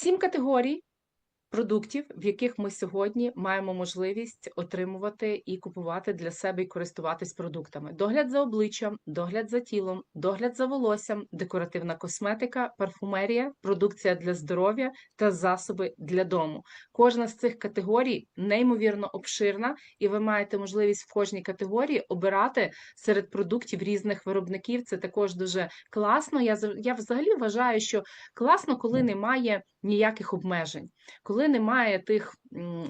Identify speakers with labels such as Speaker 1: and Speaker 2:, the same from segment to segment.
Speaker 1: Сім категорій продуктів, в яких ми сьогодні маємо можливість отримувати і купувати для себе і користуватись продуктами: догляд за обличчям, догляд за тілом, догляд за волоссям, декоративна косметика, парфумерія, продукція для здоров'я та засоби для дому. Кожна з цих категорій неймовірно обширна, і ви маєте можливість в кожній категорії обирати серед продуктів різних виробників. Це також дуже класно. Я я взагалі вважаю, що класно, коли немає ніяких обмежень, коли немає тих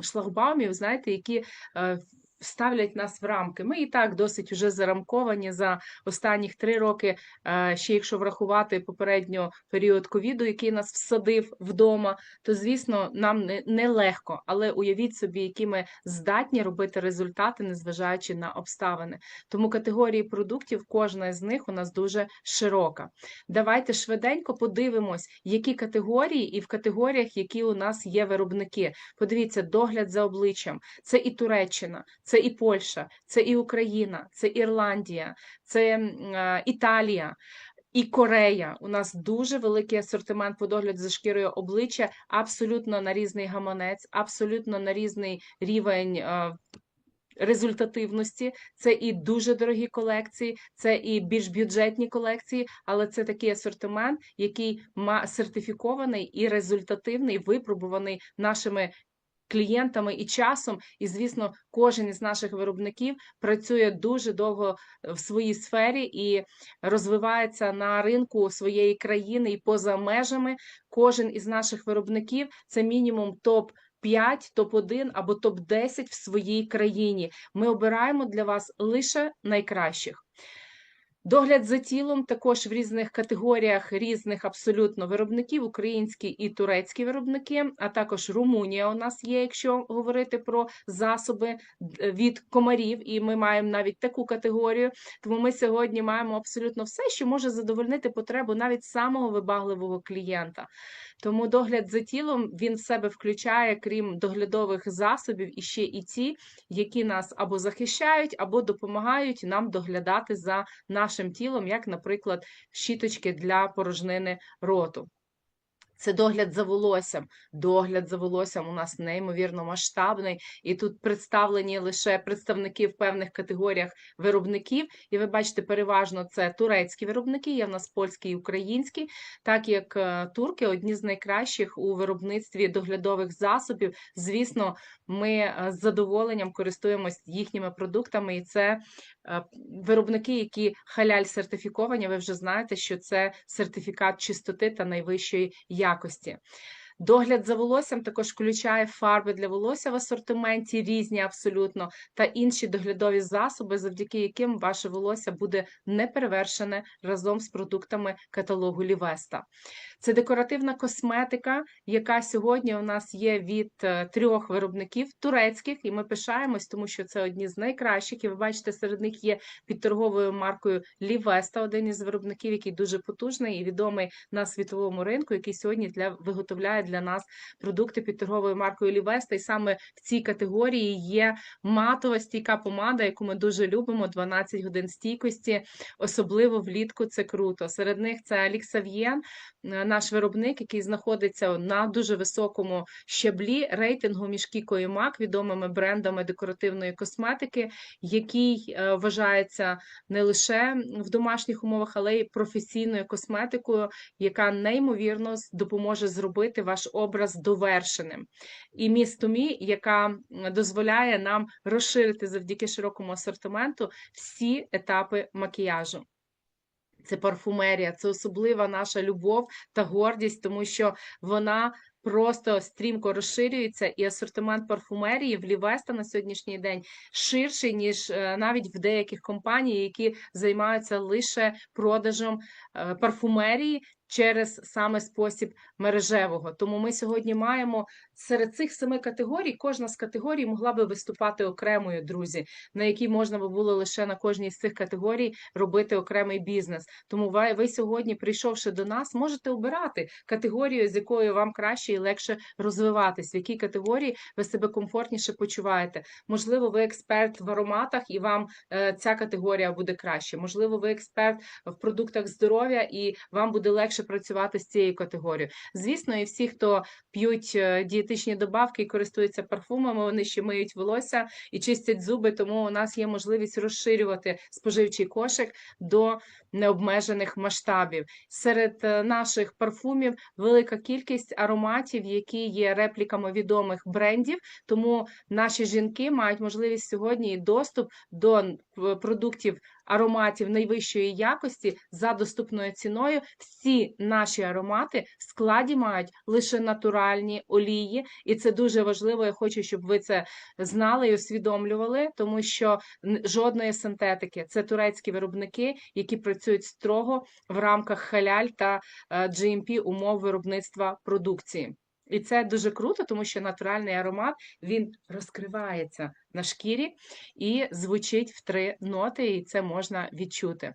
Speaker 1: шлагбаумів, знаєте, які е, ставлять нас в рамки. Ми і так досить вже зарамковані за останніх три роки, е, ще якщо врахувати попередньо період ковіду, який нас всадив вдома, то звісно нам не, не але уявіть собі, які ми здатні робити результати, незважаючи на обставини. Тому категорії продуктів, кожна з них у нас дуже широка. Давайте швиденько подивимось, які категорії, і в категоріях, які у нас є виробники. Подивіться, догляд за обличчям. Це і Туреччина, це і Польща, це і Україна, це Ірландія, це е, Італія. І Корея у нас дуже великий асортимент по догляду за шкірою обличчя, абсолютно на різний гаманець, абсолютно на різний рівень е, результативності. Це і дуже дорогі колекції, це і більш бюджетні колекції, але це такий асортимент, який ма сертифікований і результативний, випробуваний нашими. Клієнтами і часом, і звісно, кожен із наших виробників працює дуже довго в своїй сфері і розвивається на ринку своєї країни і поза межами. Кожен із наших виробників це мінімум топ 5, топ-1 або топ-10 в своїй країні. Ми обираємо для вас лише найкращих. Догляд за тілом також в різних категоріях різних абсолютно виробників, українські і турецькі виробники, а також Румунія у нас є, якщо говорити про засоби від комарів, і ми маємо навіть таку категорію. Тому ми сьогодні маємо абсолютно все, що може задовольнити потребу навіть самого вибагливого клієнта. Тому догляд за тілом він в себе включає, крім доглядових засобів, і ще і ті, які нас або захищають, або допомагають нам доглядати за нашим тілом, як, наприклад, щіточки для порожнини роту. Це догляд за волоссям. Догляд за волоссям у нас неймовірно масштабний, і тут представлені лише представники в певних категоріях виробників. І ви бачите, переважно це турецькі виробники, є в нас польські і українські, так як е, турки одні з найкращих у виробництві доглядових засобів. Звісно, ми е, з задоволенням користуємось їхніми продуктами, і це е, виробники, які халяль сертифіковані. Ви вже знаєте, що це сертифікат чистоти та найвищої якості якості. Догляд за волоссям також включає фарби для волосся в асортименті, різні абсолютно, та інші доглядові засоби, завдяки яким ваше волосся буде неперевершене разом з продуктами каталогу Лівеста. Це декоративна косметика, яка сьогодні у нас є від е, трьох виробників турецьких, і ми пишаємось, тому що це одні з найкращих. І ви бачите, серед них є під торговою маркою Лівеста, один із виробників, який дуже потужний і відомий на світовому ринку, який сьогодні для виготовляє для нас продукти під торговою маркою Лівеста. І саме в цій категорії є матова стійка помада, яку ми дуже любимо. 12 годин стійкості, особливо влітку. Це круто. Серед них це Аліксав'єн, е, наш виробник, який знаходиться на дуже високому щаблі рейтингу між Кіко і Мак, відомими брендами декоративної косметики, який е, вважається не лише в домашніх умовах, але й професійною косметикою, яка неймовірно допоможе зробити ваш образ довершеним. І Me, яка дозволяє нам розширити завдяки широкому асортименту всі етапи макіяжу. Це парфумерія, це особлива наша любов та гордість, тому що вона просто стрімко розширюється, і асортимент парфумерії в Лівеста на сьогоднішній день ширший, ніж е, навіть в деяких компаній, які займаються лише продажем е, парфумерії через саме спосіб мережевого. Тому ми сьогодні маємо серед цих семи категорій, кожна з категорій могла би виступати окремою, друзі, на якій можна би було лише на кожній з цих категорій робити окремий бізнес. Тому ви, ви сьогодні, прийшовши до нас, можете обирати категорію, з якою вам краще і легше розвиватись, в якій категорії ви себе комфортніше почуваєте. Можливо, ви експерт в ароматах, і вам е, ця категорія буде краще. Можливо, ви експерт в продуктах здоров'я, і вам буде легше легше працювати з цією категорією. Звісно, і всі, хто п'ють е, дієтичні добавки і користуються парфумами, вони ще миють волосся і чистять зуби, тому у нас є можливість розширювати споживчий кошик до необмежених масштабів. Серед е, наших парфумів велика кількість ароматів, які є репліками відомих брендів. Тому наші жінки мають можливість сьогодні і доступ до продуктів ароматів найвищої якості за доступною ціною. Всі наші аромати в складі мають лише натуральні олії, і це дуже важливо. Я хочу, щоб ви це знали і усвідомлювали, тому що жодної синтетики це турецькі виробники, які працюють строго в рамках халяль та е, GMP умов виробництва продукції. І це дуже круто, тому що натуральний аромат він розкривається на шкірі і звучить в три ноти, і це можна відчути.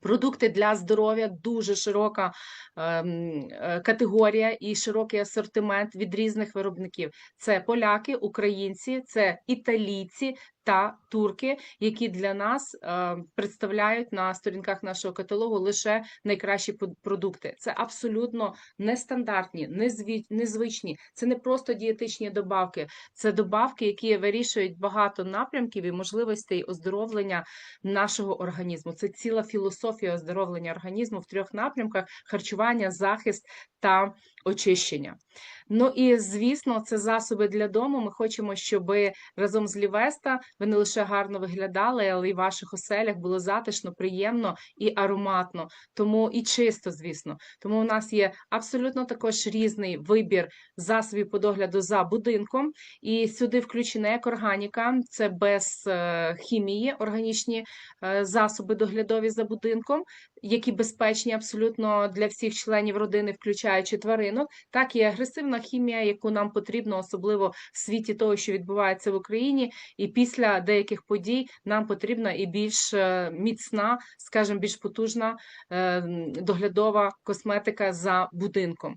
Speaker 1: Продукти для здоров'я дуже широка ем, е, категорія і широкий асортимент від різних виробників. Це поляки, українці, це італійці та турки, які для нас е, представляють на сторінках нашого каталогу лише найкращі продукти. Це абсолютно нестандартні, незвичні. Це не просто дієтичні добавки, це добавки, які вирішують багато напрямків і можливостей оздоровлення нашого організму. Це ціла філософія оздоровлення організму в трьох напрямках: харчування, захист та очищення. Ну і звісно, це засоби для дому. Ми хочемо, щоб разом з Лівеста ви не лише гарно виглядали, але й в ваших оселях було затишно, приємно і ароматно, тому і чисто, звісно. Тому у нас є абсолютно також різний вибір засобів по догляду за будинком. І сюди включена екорганіка, це без е, хімії, органічні е, засоби доглядові за будинком, які безпечні абсолютно для всіх членів родини, включаючи тваринок, так і агресивна хімія, яку нам потрібно, особливо в світі того, що відбувається в Україні, і після деяких подій нам потрібна і більш е, міцна, скажімо, більш потужна е, доглядова косметика за будинком.